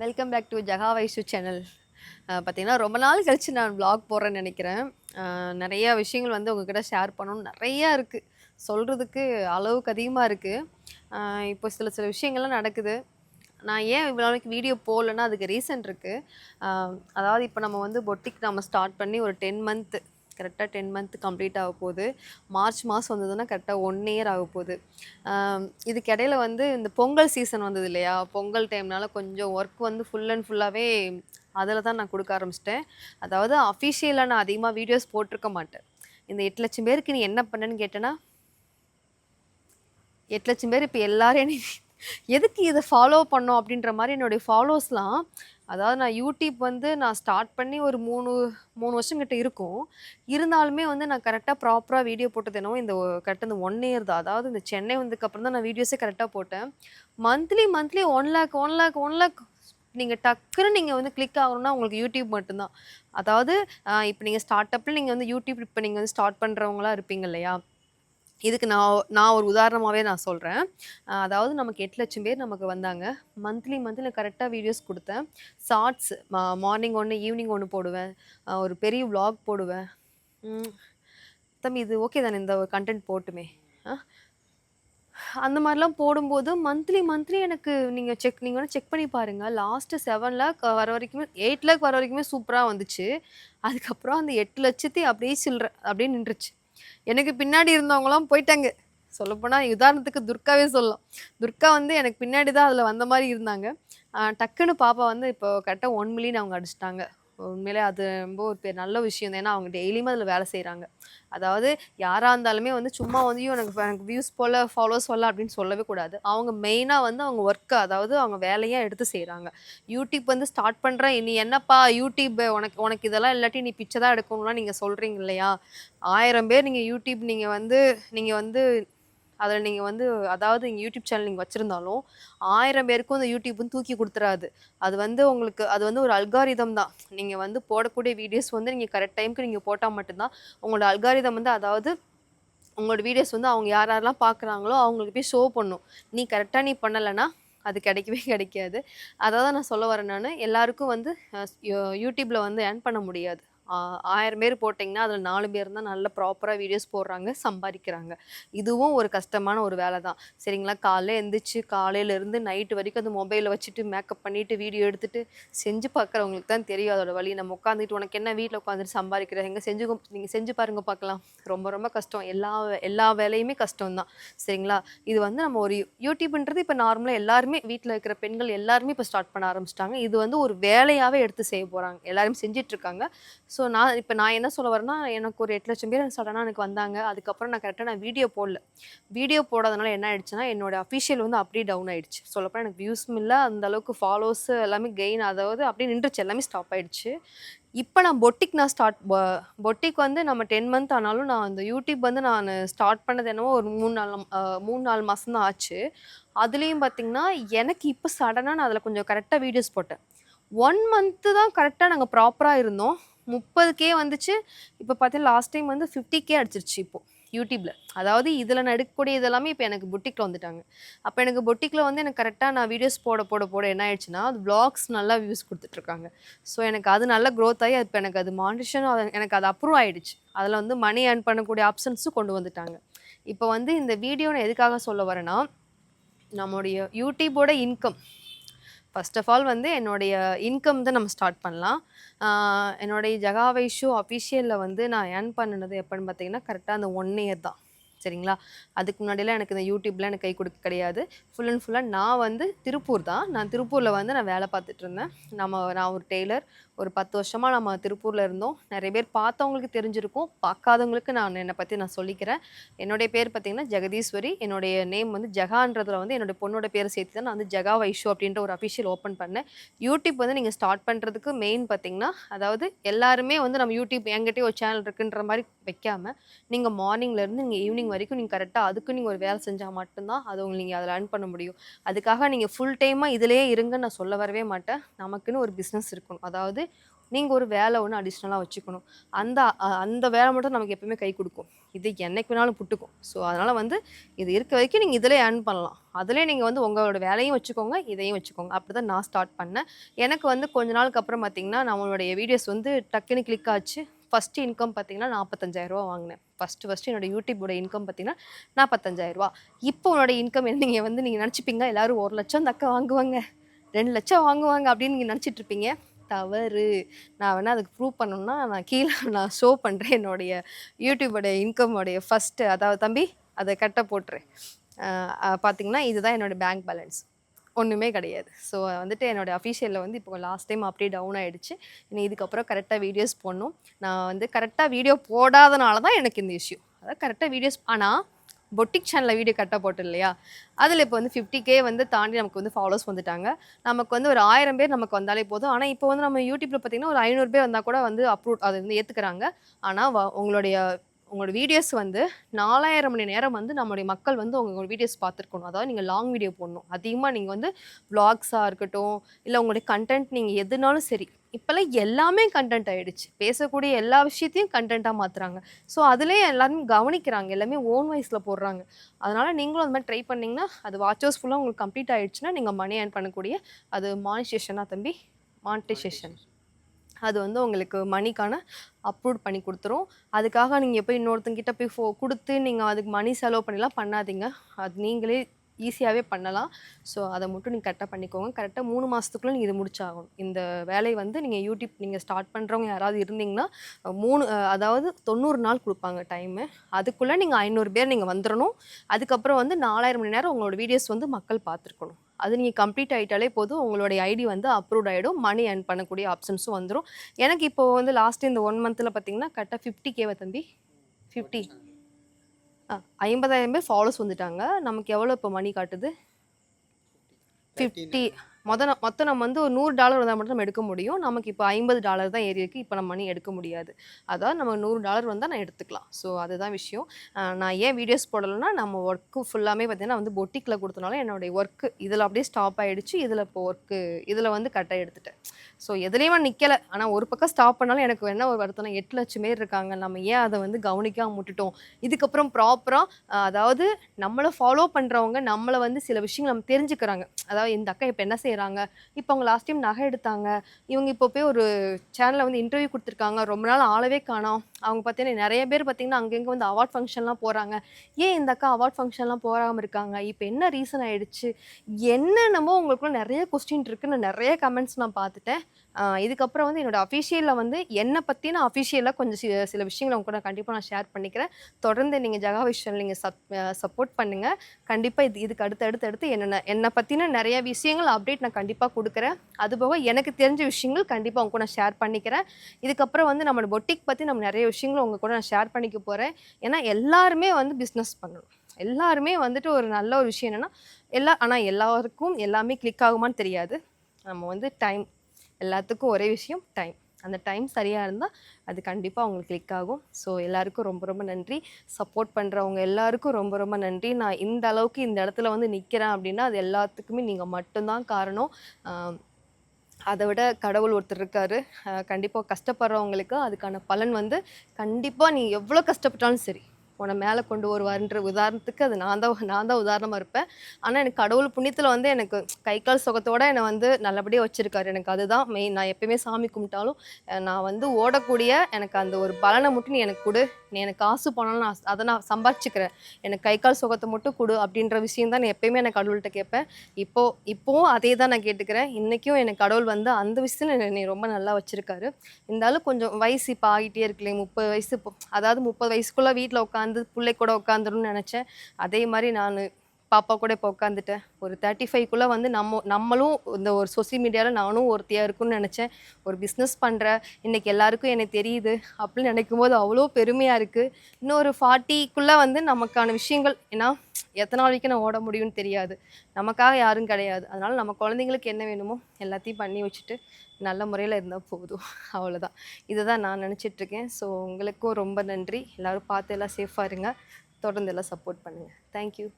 Welcome back to Jaga Vaishu channel பார்த்திங்கன்னா ரொம்ப நாள் கழிச்சு நான் ப்ளாக் போடுறேன்னு நினைக்கிறேன். நிறையா நிறைய விஷயங்கள் வந்து உங்ககிட்ட ஷேர் பண்ணணும் நிறையா இருக்குது சொல்கிறதுக்கு அளவுக்கு அதிகமாக இருக்குது இப்போ சில சில விஷயங்கள்லாம் நடக்குது. நான் ஏன் இவ்வளோ நாளைக்கு வீடியோ போடலன்னா அதுக்கு ரீசன் இருக்குது அதாவது இப்போ நம்ம வந்து பொட்டிக் நம்ம ஸ்டார்ட் பண்ணி ஒரு டென் மந்த்து கரெக்டாக டென் மந்த் கம்ப்ளீட் ஆக போகுது. மார்ச் மாதம் வந்ததுன்னா கரெக்டாக ஒன் இயர் ஆக போகுது. இதுக்கிடையில் வந்து இந்த பொங்கல் சீசன் வந்தது இல்லையா? பொங்கல் டைம்னால கொஞ்சம் ஒர்க் வந்து ஃபுல் அண்ட் ஃபுல்லாகவே அதில் தான் நான் கொடுக்க ஆரம்பிச்சிட்டேன். அதாவது அஃபிஷியலாக நான் அதிகமாக வீடியோஸ் போட்டிருக்க மாட்டேன். இந்த எட்டு லட்சம் பேருக்கு நீ என்ன பண்ணேன்னு கேட்டேன்னா எட்டு லட்சம் பேர் இப்போ எல்லாரும் என்னை எதுக்கு இதை ஃபாலோ பண்ணோம் அப்படின்ற மாதிரி என்னுடைய ஃபாலோஸ்லாம் அதாவது நான் யூடியூப் வந்து நான் ஸ்டார்ட் பண்ணி ஒரு மூணு மூணு வருஷம் கிட்ட இருக்கும். இருந்தாலுமே வந்து நான் கரெக்டாக ப்ராப்பராக வீடியோ போட்டது என்னவோ இந்த கரெக்டாக இந்த ஒன் இயர் தான். அதாவது இந்த சென்னை வந்ததுக்கப்புறம் தான் நான் வீடியோஸே கரெக்டாக போட்டேன். Monthly monthly one lakh one lakh one lakh நீங்கள் டக்குன்னு நீங்கள் வந்து கிளிக் ஆகணும்னா உங்களுக்கு யூடியூப் மட்டும்தான். அதாவது இப்போ நீங்கள் ஸ்டார்ட் அப்பில் நீங்கள் வந்து யூடியூப் இப்போ நீங்கள் வந்து ஸ்டார்ட் பண்ணுறவங்களா இருப்பீங்க இல்லையா? இதுக்கு நான் நான் ஒரு உதாரணமாகவே நான் சொல்கிறேன் அதாவது நமக்கு எட்டு லட்சம் பேர் நமக்கு வந்தாங்க. மந்த்லி மந்த்லி கரெக்டாக வீடியோஸ் கொடுத்தேன். ஷார்ட்ஸ் மார்னிங் ஒன்று ஈவினிங் ஒன்று போடுவேன். ஒரு பெரிய விளாக் போடுவேன். தம்பி இது ஓகே தானே இந்த கண்டென்ட் போட்டுமே? அந்த மாதிரிலாம் போடும்போது மந்த்லி மந்த்லி எனக்கு நீங்கள் செக் நீங்கள் வேணால் செக் பண்ணி பாருங்கள் லாஸ்ட்டு செவன் லேக் வர வரைக்குமே எயிட் லேக் வர வரைக்குமே சூப்பராக வந்துச்சு. அதுக்கப்புறம் அந்த எட்டு லட்சத்தி அப்படியே சில்லற அப்படியே நின்றுச்சு. எனக்கு பின்னாடி இருந்தவங்களாம் போயிட்டாங்க. சொல்லப்போனால் உதாரணத்துக்கு துர்காவே சொல்லலாம். துர்கா வந்து எனக்கு பின்னாடி தான் அதில் வந்த மாதிரி இருந்தாங்க. டக்குன்னு பாப்பா வந்து இப்போ கரெக்டாக ஒன் மில்லியன் அவங்க அடிச்சிட்டாங்க. உண்மையிலே அது ரொம்ப ஒரு பெரிய நல்ல விஷயம் தான். ஏன்னா அவங்க டெய்லியுமே அதில் வேலை செய்கிறாங்க அதாவது யாராக இருந்தாலுமே வந்து சும்மா வந்து எனக்கு எனக்கு வியூஸ் போல் ஃபாலோஸ் போல அப்படின்னு சொல்லவே கூடாது. அவங்க மெயினாக வந்து அவங்க ஒர்க்கை அதாவது அவங்க வேலையாக எடுத்து செய்கிறாங்க யூடியூப் வந்து ஸ்டார்ட் பண்ணுறேன் நீ என்னப்பா? யூடியூப் உனக்கு உனக்கு இதெல்லாம் இல்லாட்டி நீ பிச்சை தான் எடுக்கணும்னா நீங்கள் சொல்கிறீங்க இல்லையா? ஆயிரம் பேர் நீங்கள் யூடியூப் நீங்கள் வந்து நீங்கள் வந்து அதில் நீங்கள் வந்து அதாவது நீங்கள் யூடியூப் சேனல் நீங்கள் வச்சுருந்தாலும் ஆயிரம் பேருக்கும் அந்த யூடியூப் வந்து தூக்கி கொடுத்துறாது. அது வந்து உங்களுக்கு அது வந்து ஒரு அல்காரிதம் தான். நீங்கள் வந்து போடக்கூடிய வீடியோஸ் வந்து நீங்கள் கரெக்ட் டைமுக்கு நீங்கள் போட்டால் மட்டும்தான் உங்களோட அல்காரிதம் வந்து அதாவது உங்களோட வீடியோஸ் வந்து அவங்க யார் யாரெல்லாம் பார்க்குறாங்களோ அவங்களுக்கு போய் ஷோ பண்ணும். நீ கரெக்டாக நீ பண்ணலைன்னா அது கிடைக்கவே கிடைக்காது. அதாவது நான் சொல்ல வரேன் நான். எல்லாருக்கும் வந்து யூடியூப்பில் வந்து ஏர்ன் பண்ண முடியாது. ஆயிரம் பேர் போட்டிங்கன்னா அதில் நாலு பேர் தான் நல்ல ப்ராப்பராக வீடியோஸ் போடுறாங்க சம்பாதிக்கிறாங்க. இதுவும் ஒரு கஷ்டமான ஒரு வேலை தான். சரிங்களா? காலைல எழுந்திரிச்சு காலையிலேருந்து நைட்டு வரைக்கும் அந்த மொபைலை வச்சுட்டு மேக்கப் பண்ணிவிட்டு வீடியோ எடுத்துகிட்டு செஞ்சு பார்க்குறவங்களுக்கு தான் தெரியும் அதோட வழி. நம்ம உட்காந்துட்டு உனக்கு என்ன வீட்டில் உட்காந்துட்டு சம்பாதிக்கிற? எங்கே செஞ்சு நீங்கள் செஞ்சு பாருங்க பார்க்கலாம் ரொம்ப ரொம்ப கஷ்டம். எல்லா எல்லா வேலையுமே கஷ்டம் தான். சரிங்களா? இது வந்து நம்ம ஒரு யூடியூப்ன்றது இப்போ நார்மலாக எல்லாருமே வீட்டில் இருக்கிற பெண்கள் எல்லாருமே இப்போ ஸ்டார்ட் பண்ண ஆரம்பிச்சிட்டாங்க. இது வந்து ஒரு வேலையாகவே எடுத்து செய்ய போகிறாங்க எல்லாருமே செஞ்சிட்ருக்காங்க ஸோ நான் இப்போ நான் என்ன சொல்ல வரேன்னா எனக்கு ஒரு எட்டு லட்சம் பேர் சடனாக எனக்கு வந்தாங்க. அதுக்கப்புறம் நான் கரெக்டாக நான் வீடியோ போடல. வீடியோ போடாதனால என்ன ஆயிடுச்சுன்னா என்னோட அஃபிஷியல் வந்து அப்படியே டவுன் ஆயிடுச்சு. சொல்லப்போ எனக்கு வியூஸும் இல்லை அந்த அளவுக்கு ஃபாலோஸ் எல்லாமே கெயின் அதாவது அப்படியே நின்றுச்சு எல்லாமே ஸ்டாப் ஆயிடுச்சு. இப்போ நான் பொட்டிக் நான் ஸ்டார்ட் பொட்டிக் வந்து நம்ம டென் மந்த் ஆனாலும் நான் அந்த யூடியூப் வந்து நான் ஸ்டார்ட் பண்ணது என்னவோ ஒரு மூணு நாலு மூணு நாலு மாதம் தான் ஆச்சு. அதுலேயும் பார்த்தீங்கன்னா எனக்கு இப்போ சடனாக நான் அதில் கொஞ்சம் கரெக்டாக வீடியோஸ் போட்டேன். ஒன் மந்த்து தான் கரெக்டாக நாங்கள் ப்ராப்பராக இருந்தோம். முப்பது கே வந்துச்சு. இப்போ பார்த்தீங்கன்னா லாஸ்ட் டைம் வந்து ஃபிஃப்டி கே அடிச்சிருச்சு இப்போது யூடியூப்பில் அதாவது இதில் நடக்கக்கூடிய இதெல்லாமே இப்போ எனக்கு பொட்டிக்கில் வந்துட்டாங்க. அப்போ எனக்கு பொட்டிக்கில் வந்து எனக்கு கரெக்டாக நான் வீடியோஸ் போட போட போட என்ன ஆயிடுச்சுன்னா அது vlogs நல்லா வியூஸ் கொடுத்துட்ருக்காங்க ஸோ எனக்கு அது நல்ல க்ரோத் ஆகி இப்போ எனக்கு அது மாண்டிஷனும் அது எனக்கு அது அப்ரூவ் ஆகிடுச்சு அதில் வந்து மணி ஏர்ன் பண்ணக்கூடிய ஆப்ஷன்ஸும் கொண்டு வந்துட்டாங்க. இப்போ வந்து இந்த வீடியோ நான் எதுக்காக சொல்ல வரேன்னா நம்முடைய யூடியூபோட இன்கம் ஃபர்ஸ்ட் ஆஃப் ஆல் வந்து என்னுடைய இன்கம் தான் நம்ம ஸ்டார்ட் பண்ணலாம். என்னுடைய ஜகாவை ஷோ அஃபிஷியலில் வந்து நான் ஏர்ன் பண்ணினது எப்போன்னு பார்த்தீங்கன்னா கரெக்டாக அந்த ஒன் இயர் தான். சரிங்களா? அதுக்கு முன்னாடியெல்லாம் எனக்கு இந்த யூடியூப்லாம் எனக்கு கை கொடுக்க கிடையாது. ஃபுல் அண்ட் ஃபுல்லாக நான் வந்து திருப்பூர் தான். நான் திருப்பூரில் வந்து நான் வேலை பார்த்துட்டு இருந்தேன். நம்ம நான் ஒரு டெய்லர். ஒரு பத்து வருஷமாக நம்ம திருப்பூரில் இருந்தோம். நிறைய பேர் பார்த்தவங்களுக்கு தெரிஞ்சிருக்கும். பார்க்காதவங்களுக்கு நான் என்னை பற்றி நான் சொல்லிக்கிறேன். என்னுடைய பேர் பார்த்தீங்கன்னா ஜெகதீஸ்வரி. என்னுடைய நேம் வந்து ஜெகான்றதுல வந்து என்னுடைய பொண்ணோட பேரை சேர்த்து தான் நான் வந்து ஜெகா வைஷோ அப்படின்ற ஒரு அஃபிஷியல் ஓப்பன் பண்ணேன். யூடியூப் வந்து நீங்கள் ஸ்டார்ட் பண்ணுறதுக்கு மெயின் பார்த்தீங்கன்னா அதாவது எல்லாருமே வந்து நம்ம யூடியூப் என்கிட்டயே ஒரு சேனல் இருக்குன்ற மாதிரி வைக்காம நீங்கள் மார்னிங்லேருந்து நீங்கள் ஈவினிங் வரைக்கும் நீங்கள் கரெக்டாக அதுக்கு நீங்கள் ஒரு வேலை செஞ்சால் மட்டும்தான் அதை உங்களுக்கு நீங்கள் அதில் ஏர்ன் பண்ண முடியும். அதுக்காக நீங்கள் ஃபுல் டைமாக இதிலேயே இருங்கன்னு நான் சொல்ல வரவே மாட்டேன். நமக்குன்னு ஒரு பிஸ்னஸ் இருக்கணும். அதாவது நீங்கள் ஒரு வேலை ஒன்று அடிஷ்னலாக வச்சுக்கணும். அந்த அந்த வேலை மட்டும் நமக்கு எப்பவுமே கை கொடுக்கும். இது என்னைக்கு வேணாலும் புட்டுக்கும். ஸோ அதனால் வந்து இது இருக்க வரைக்கும் நீங்கள் இதில் ஏர்ன் பண்ணலாம். அதிலே நீங்கள் வந்து உங்களோட வேலையும் வச்சுக்கோங்க இதையும் வச்சுக்கோங்க. அப்படி தான் நான் ஸ்டார்ட் பண்ணேன். எனக்கு வந்து கொஞ்ச நாளுக்கு அப்புறம் பார்த்தீங்கன்னா நம்மளுடைய வீடியோஸ் வந்து டக்குன்னு கிளிக் ஆச்சு. ஃபஸ்ட்டு இன்கம் பார்த்தீங்கன்னா நாற்பத்தஞ்சாயிரரூவா வாங்கினேன். ஃபஸ்ட்டு ஃபஸ்ட்டு என்னோட யூடியூபோட இன்கம் பார்த்தீங்கன்னா நாற்பத்தஞ்சாயிரரூவா இப்போ உன்னோட இன்கம் என்ன? நீங்கள் வந்து நீங்கள் நினச்சிப்பீங்க எல்லாரும் ஒரு லட்சம் தக்க வாங்குவாங்க. ரெண்டு லட்சம் வாங்குவாங்க அப்படின்னு நீங்கள் நினச்சிட்டு இருப்பீங்க. தவறு. நான் வேணால் அதுக்கு ப்ரூவ் பண்ணணும்னா நான் கீழே நான் ஷோ பண்ணுறேன் என்னுடைய யூடியூபோடைய இன்கமோடைய ஃபஸ்ட்டு அதாவது தம்பி அதை கட்ட போட்டுறேன் பார்த்தீங்கன்னா இதுதான் என்னோட பேங்க் பேலன்ஸ் ஒன்றுமே கிடையாது. ஸோ வந்துட்டு என்னோடய அஃபிஷியலில் வந்து இப்போ லாஸ்ட் டைம் அப்படியே டவுன் ஆகிடுச்சு இனி இதுக்கப்புறம் கரெக்டாக வீடியோஸ் போடணும். நான் வந்து கரெக்டாக வீடியோ போடாதனால தான் எனக்கு இந்த இஷ்யூ அதாவது கரெக்டாக வீடியோஸ் ஆனால் பொட்டிக் சேனலில் வீடியோ கரெக்டாக போட்டு இல்லையா? அதில் இப்போ வந்து ஃபிஃப்டி கே வந்து தாண்டி நமக்கு வந்து ஃபாலோஸ் வந்துட்டாங்க. நமக்கு வந்து ஒரு ஆயிரம் பேர் நமக்கு வந்தாலே போதும். ஆனால் இப்போ வந்து நம்ம யூடியூப்பில் பார்த்தீங்கன்னா ஒரு ஐநூறு பேர் வந்தால் கூட வந்து அப்ரூவ் அதை வந்து ஏற்றுக்கிறாங்க ஆனால் உங்களுடைய உங்களோட வீடியோஸ் வந்து நாலாயிரம் மணி நேரம் வந்து நம்மளுடைய மக்கள் வந்து உங்களோட வீடியோஸ் பார்த்துருக்கணும். அதாவது நீங்கள் லாங் வீடியோ போடணும். அதிகமாக நீங்கள் வந்து vlogs-ஆ இருக்கட்டும் இல்லை உங்களுடைய கண்டென்ட் நீங்கள் எதுனாலும் சரி இப்போல்லாம் எல்லாமே கண்டென்ட் ஆகிடுச்சு பேசக்கூடிய எல்லா விஷயத்தையும் கண்டென்ட்டாக மாற்றுறாங்க ஸோ அதுலேயே எல்லாருமே கவனிக்கிறாங்க. எல்லாமே ஓன் வாய்ஸில் போடுறாங்க. அதனால் நீங்களும் அந்த மாதிரி ட்ரை பண்ணிங்கன்னா அது வாட்சர்ஸ் ஃபுல்லாக உங்களுக்கு கம்ப்ளீட் ஆகிடுச்சுன்னா நீங்கள் மணி ஏர்ன் பண்ணக்கூடிய அது மானிட்டேஷனா தம்பி. மானிட்டைசேஷன் அது வந்து உங்களுக்கு மணிக்கான அப்ரூவ் பண்ணி கொடுத்துரும். அதுக்காக நீங்கள் போய் இன்னொருத்தங்கிட்ட போய் ஃபோ கொடுத்து நீங்கள் அதுக்கு மணி செலவு பண்ணிலாம் பண்ணாதீங்க. அது நீங்களே ஈஸியாகவே பண்ணலாம். ஸோ அதை மட்டும் நீங்கள் கரெக்டாக பண்ணிக்கோங்க. கரெக்டாக மூணு மாதத்துக்குள்ளே நீங்கள் இது முடிச்சாகணும். இந்த வேலையை வந்து நீங்கள் யூடியூப் நீங்கள் ஸ்டார்ட் பண்ணுறவங்க யாராவது இருந்தீங்கன்னா மூணு அதாவது தொண்ணூறு நாள் கொடுப்பாங்க டைமு அதுக்குள்ளே நீங்கள் ஐநூறு பேர் நீங்கள் வந்துடணும் அதுக்கப்புறம் வந்து நாலாயிரம் மணி நேரம் உங்களோட வீடியோஸ் வந்து மக்கள் பார்த்துருக்கணும். அது நீங்கள் கம்ப்ளீட் ஆகிட்டாலே போதும். உங்களுடைய ஐடி வந்து அப்ரூவ் ஆகிடும் மணி ஏர்ன் பண்ணக்கூடிய ஆப்ஷன்ஸும் வந்துடும் எனக்கு இப்போ வந்து லாஸ்ட் இந்த ஒன் மந்தில் பார்த்தீங்கன்னா கரெக்டாக ஃபிஃப்டி கேவை தம்பி? ஃபிஃப்டி ஆ ஐம்பதாயிரம் பேர் ஃபாலோஸ் வந்துட்டாங்க. நமக்கு எவ்வளோ இப்போ மணி காட்டுது? ஃபிஃப்டி மொதல் மொத்தம் நம்ம வந்து ஒரு நூறு டாலர் வந்தால் மட்டும் நம்ம எடுக்க முடியும். நமக்கு இப்போ ஐம்பது டாலர் தான் ஏறி இருக்கு. இப்போ நம்ம மணி எடுக்க முடியாது. அதாவது நம்ம நூறு டாலர் வந்தால் நான் எடுத்துக்கலாம். ஸோ அதுதான் விஷயம். நான் ஏன் வீடியோஸ் போடலைன்னா நம்ம ஒர்க்கு ஃபுல்லாமே பார்த்தீங்கன்னா வந்து பொட்டிக்கில் கொடுத்தனால என்னுடைய ஒர்க்கு இதில் அப்படியே ஸ்டாப் ஆகிடுச்சு இதில் இப்போ ஒர்க்கு இதில் வந்து கட்டாக எடுத்துட்டேன். ஸோ எதுலேயுமே நிற்கலை ஆனால் ஒரு பக்கம் ஸ்டாப் பண்ணாலும் எனக்கு என்ன ஒரு வருத்தம் எட்டு லட்சம் பேர் இருக்காங்க. நம்ம ஏன் அதை வந்து கவனிக்காமல் விட்டுட்டோம்? இதுக்கப்புறம் ப்ராப்பராக அதாவது நம்மளை ஃபாலோ பண்ணுறவங்க நம்மளை வந்து சில விஷயங்கள் நம்ம தெரிஞ்சுக்கிறாங்க. அதாவது இந்த அக்கா இப்போ என்ன செய்கிறாங்க இப்போ அவங்க லாஸ்ட் டைம் நகை எடுத்தாங்க. இவங்க இப்போ போய் ஒரு சேனலில் வந்து இன்டர்வியூ கொடுத்துருக்காங்க. ரொம்ப நாள் ஆளவே காணோம். அவங்க பார்த்தீங்கன்னா நிறைய பேர் பார்த்தீங்கன்னா அங்கங்கே வந்து அவார்ட் ஃபங்க்ஷன்லாம் போகிறாங்க ஏன் இந்த அக்கா அவார்ட் ஃபங்க்ஷன்லாம் போகாமல் இருக்காங்க? இப்போ என்ன ரீசன் ஆகிடுச்சு என்னென்னமோ உங்களுக்குள்ள நிறைய கொஸ்டின் இருக்குன்னு நிறைய கமெண்ட்ஸ் நான் பார்த்துட்டேன். இதுக்கப்புறம் வந்து என்னோட அஃபிஷியலில் வந்து என்னை பற்றி நான் அஃபிஷியலாக கொஞ்சம் சில சில விஷயங்களை உங்க கூட கண்டிப்பாக நான் ஷேர் பண்ணிக்கிறேன். தொடர்ந்து நீங்கள் ஜகா விஷயம் நீங்கள் சப் சப்போர்ட் பண்ணுங்கள் கண்டிப்பாக இது இதுக்கு அடுத்து அடுத்து அடுத்து என்னென்ன என்னை பற்றின நிறைய விஷயங்கள் அப்டேட் நான் கண்டிப்பாக கொடுக்குறேன். அதுபோக எனக்கு தெரிஞ்ச விஷயங்கள் கண்டிப்பாக உங்க கூட நான் ஷேர் பண்ணிக்கிறேன். இதுக்கப்புறம் வந்து நம்மளோட பொட்டிக் பற்றி நம்ம நிறைய விஷயங்களும் உங்கள் கூட நான் ஷேர் பண்ணிக்க போகிறேன் ஏன்னா எல்லாருமே வந்து பிஸ்னஸ் பண்ணணும். எல்லாருமே வந்துட்டு ஒரு நல்ல ஒரு விஷயம் என்னென்னா எல்லா ஆனால் எல்லாருக்கும் எல்லாமே கிளிக் ஆகுமான்னு தெரியாது. நம்ம வந்து டைம் எல்லாத்துக்கும் ஒரே விஷயம் டைம் அந்த டைம் சரியாக இருந்தால் அது கண்டிப்பாக அவங்களுக்கு கிளிக் ஆகும். ஸோ எல்லாருக்கும் ரொம்ப ரொம்ப நன்றி. சப்போர்ட் பண்ணுறவங்க எல்லாருக்கும் ரொம்ப ரொம்ப நன்றி. நான் இந்த அளவுக்கு இந்த இடத்துல வந்து நிற்கிறேன் அப்படின்னா அது எல்லாத்துக்குமே நீங்கள் மட்டும்தான் காரணம். அதை விட கடவுள் ஒருத்தர் இருக்காரு. கண்டிப்பாக கஷ்டப்படுறவங்களுக்கு அதுக்கான பலன் வந்து கண்டிப்பாக நீ எவ்வளோ கஷ்டப்பட்டாலும் சரி. உன்னை மேலே கொண்டு வருவாருன்ற உதாரணத்துக்கு அது நான் தான் நான் தான் உதாரணமாக இருப்பேன். ஆனால் எனக்கு கடவுள் புண்ணியத்தில் வந்து எனக்கு கை கால் சுகத்தோடு என்னை வந்து நல்லபடியாக வச்சுருக்காரு. எனக்கு அதுதான் மெயின் நான் எப்பயுமே சாமி கும்பிட்டாலும் நான் வந்து ஓடக்கூடிய எனக்கு அந்த ஒரு பலனை மட்டும் நீ எனக்கு கொடு. நீ எனக்கு காசு போனாலும் நான் அதை நான் சம்பாதிச்சுக்கிறேன். எனக்கு கை கால் சுகத்தை மட்டும் கொடு அப்படின்ற விஷயம் தான் நான் எப்பயுமே எனக்கு கடவுள்கிட்ட கேட்பேன். இப்போ இப்போவும் அதே தான் நான் கேட்டுக்கிறேன். இன்றைக்கும் எனக்கு கடவுள் வந்து அந்த விஷயத்தில் என்னை ரொம்ப நல்லா வச்சுருக்காரு. இருந்தாலும் கொஞ்சம் வயசு இப்போ ஆகிட்டே இருக்குல்லையே முப்பது வயசு அதாவது முப்பது வயசுக்குள்ளே வீட்டில் உட்காந்து பிள்ளை கூட உட்காந்துருன்னு நினச்சேன். அதே மாதிரி நான் பாப்பா கூட இப்போ உட்காந்துட்டேன் ஒரு தேர்ட்டி ஃபைவ்க்குள்ளே வந்து நம்ம நம்மளும் இந்த ஒரு சோசியல் மீடியாவில் நானும் ஒருத்தியாக இருக்கும்னு நினச்சேன். ஒரு பிஸ்னஸ் பண்ணுறேன் இன்றைக்கி எல்லாருக்கும் எனக்கு தெரியுது அப்படின்னு நினைக்கும் போது அவ்வளோ பெருமையாக இருக்குது இன்னும் ஒரு ஃபார்ட்டிக்குள்ளே வந்து நமக்கான விஷயங்கள் ஏன்னா எத்தனை நாளைக்கு வரைக்கும் நான் ஓட முடியும்னு தெரியாது. நமக்காக யாரும் கிடையாது. அதனால் நம்ம குழந்தைங்களுக்கு என்ன வேணுமோ எல்லாத்தையும் பண்ணி வச்சுட்டு நல்ல முறையில் இருந்தால் போதும். அவ்வளோதான் இதை தான் நான் நினச்சிட்ருக்கேன் ஸோ உங்களுக்கும் ரொம்ப நன்றி. எல்லோரும் பார்த்து எல்லாம் சேஃபாக இருங்க. தொடர்ந்து எல்லாம் சப்போர்ட் பண்ணுங்கள் தேங்க்யூ